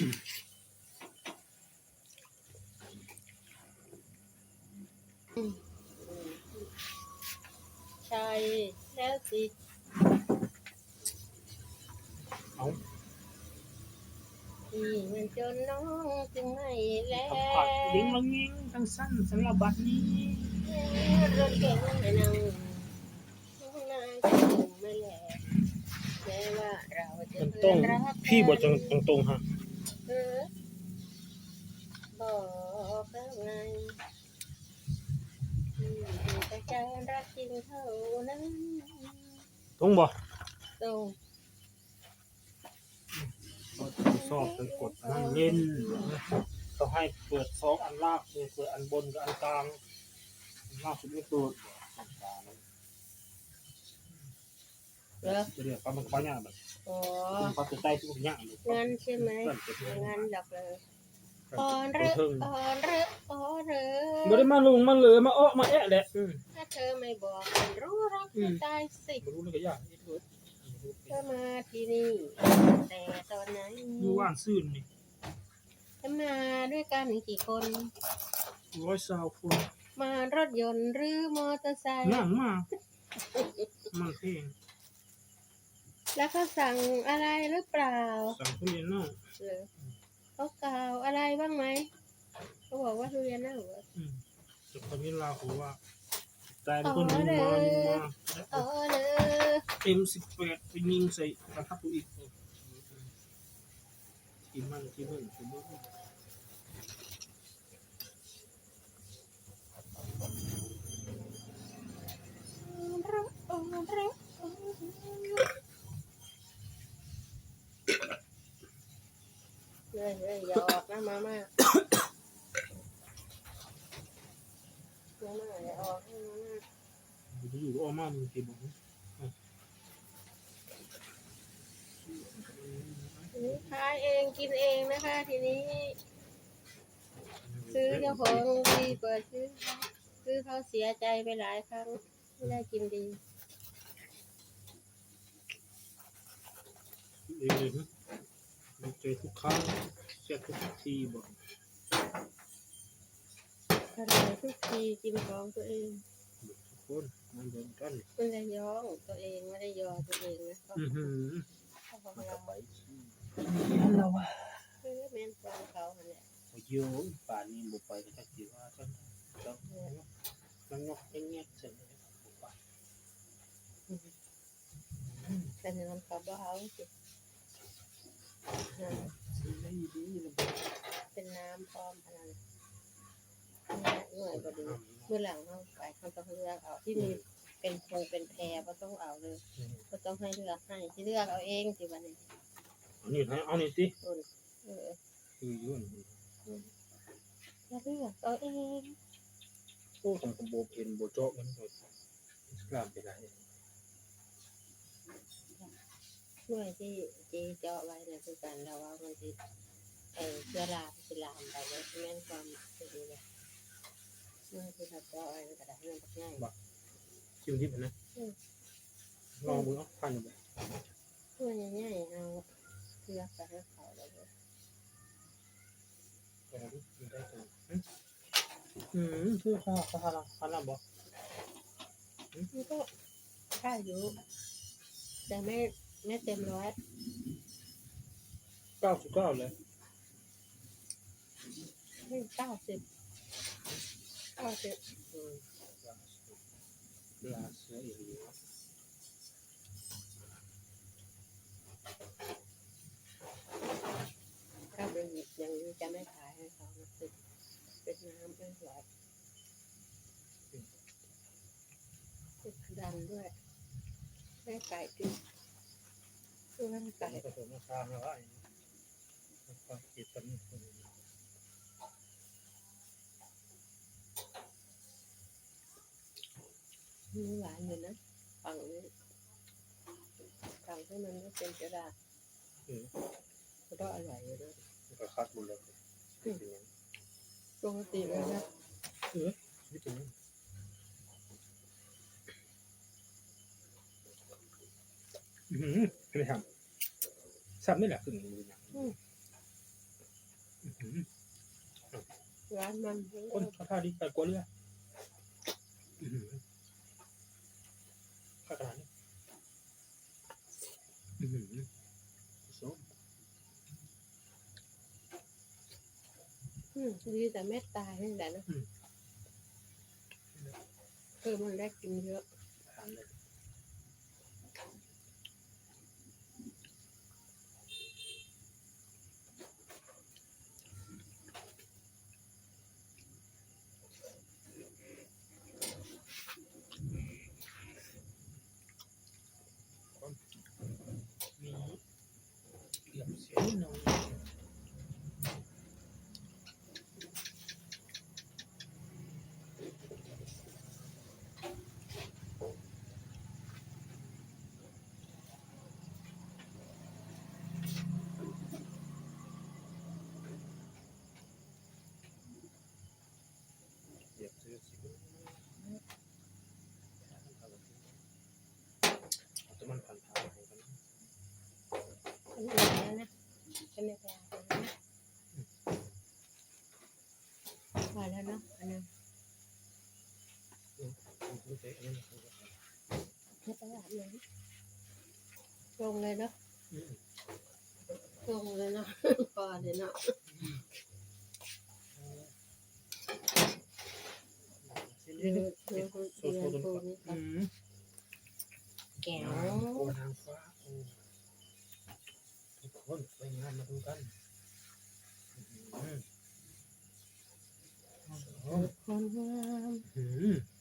ใช่แล้วสิเอาที่มันจนน้องจึงไม่แลทำผัดลิงละงิงทั้งสั้นสำหรับบัดนี้รถเก๋งไม่นั่งน้องนายจะถึงไม่แลแม้ว่าเราจะมันเพื่ต้อองนรักพี่บอกตรงตรงๆฮะ เท่านั้นตรงบ่ตรงสอบเป็นกดอันนั่นเล่นต้องให้เปิดสองอันลากเปิดอันบนกับอันกลางอันลากสุดไม่เปิดอันกลางเหรอจะเรียกว่ามันก็ยากแบบอ๋อมันก็จะใต้ทุกอย่างเลยงั้นใช่ไหมเพื่อนจะเป็นงั้นดอกเลยเพื่ อ่ออนนจะเรือเพิ่งอ่อนเรืออ่อนเรือไม่ได้มาลุงมาเลยมาเอ้อมาแอะแหละอืมถ้าเธอไม่บอกมันรู้รักจะตายสิไม่รู้เลยก็ยากนิดเดียวเธอมาที่นี่ แต่ตอนไหนอยู่ว่านซื่นนี่จะมาด้วยกันกี่คนร้อยสาวคนมารถยนต์หรือมอเตอร์ไซค์นั่งมามันเพลงแล้วเขาสั่งอะไรหรือเปล่า สั่งทุเรียนเน่าหรือ เขากล่าวอะไรบ้างไหมเขาบอกว่าทุเรียนน่าเหรออืมแต่คนนี้ลาหัวว่าตายเป็นคนยิงมายิงมาอ๋อเลยเอ็มสิบแปดไปยิงใส่กระทับตัวอีกทีมันทีมันทีมัน ยเฮ้ยอย่าออกนะมาม่ามาม่าอย่าออกนะมาม่าอยู่ที่อยู่อ้อมมามึงกี่บอกทีนี้ทานเองกินเองนะคะ ทีนี้ ซื้อเจ้าของดีกว่าซื้อซื้อเขาเสียใจไปหลายครั้งไม่ได้กินดีเองเลยนะเจอทุกครั้ง เสียทุกทีบอกทำไมทุกทีกินของตัวเองทุกคนมันเดินกันไม่ได้ย้องตัวเองไม่ได้ยอตัวเองนะก็อือหือของเราเราว่าเออแม่นฟังเขาเนี่ยโยมป่านนี้บุไปก็จะคิดว่าจังจังจังยกเงี้ยเสร็จเลยบุไปแต่ในนั้นเขาบ่เอาสินั่น ซื้อได้ดี เลยเป็นน้ำพร้อมขนาดนั้นเหนื่อยก็ดีเมื่อหลังเขาไปเขาต้องเลือกเอาที่มีเป็นพงเป็นแพรก็ต้องเอาเลย ก็ต้องให้เลือกให้ที่เลือกเอาเองสิวันนี้อันนี้ให้เอานี่สิคุณเออคือยุ่นอย่าเลือกเอาเองโอ้ของกระโบเป็นโบโจ๊กมันโดดกล้ามเป็นไรหน่วยที่จีเจาะไว้เนี่ยคือการเราว่ามันจะ เออเชื้อราสิลามไปเลยแม่นความดีเลยหน่วยที่เราเจาะไว้ในกระดาษเงินง่ายชิมทิพย์นะลองดูเนาะพันอยู่บ่หน่วยง่ายๆเอาเลือกไปให้เขาเลยลองดูมันได้กันอืมคือข้าวข้าวละข้าวละบ่มันก็ได้อยู่แต่ไม่ไม่เต็มร้อยเก้าสิบเก้าเลย ไม่เก้าสิบเก้าสิบลาเสืออีกแล้วถ้าเป็นอย่างนี้จะไม่ขายให้เขานะเป็นเป็นน้ำเป็นหลอดเป็นดันด้วยให้ไก่กินเพื่อให้ไก่ผสมราคามาว่าก็คิดกันนี่ มีหวานอยู่นะฝั่งนี้ฝั่งที่มันไม่เป็นกระดาษอืมก็อร่อยอยู่นะก็คัดหมดเลยปกติเลยนะไม่ถึงอืมไม่ทำซ้ำนี่แหละคือหนึ่งอืมร้านมัน คนเขาท่าดีแต่กว่าเรืออืมข้าขนาดนี้อืม ส้มอืมดีแต่เม็ดตายนี่แหละนะเออมันได้กินเยอะทานเลยมีเหลี่ยมเสียนิดหน่อยเหลี่ยมเสียสิเอาแต่มันผ่านผ่านให้กันนะ อันนี้แล้วนะ จะไม่แพ้พอแล้วเนาะอันนั้นไม่ใช่อันนั้นนะครับไม่ต้องอาบน้ำลงเลยเนาะอืมลงเลยเนาะพอเลยเนาะเดี๋ยวดูเดี๋ยวดูโซดูโซดูตัวนี่อืมแก้ว Hon, may nga matukan. Mm. Hon, hon, hon.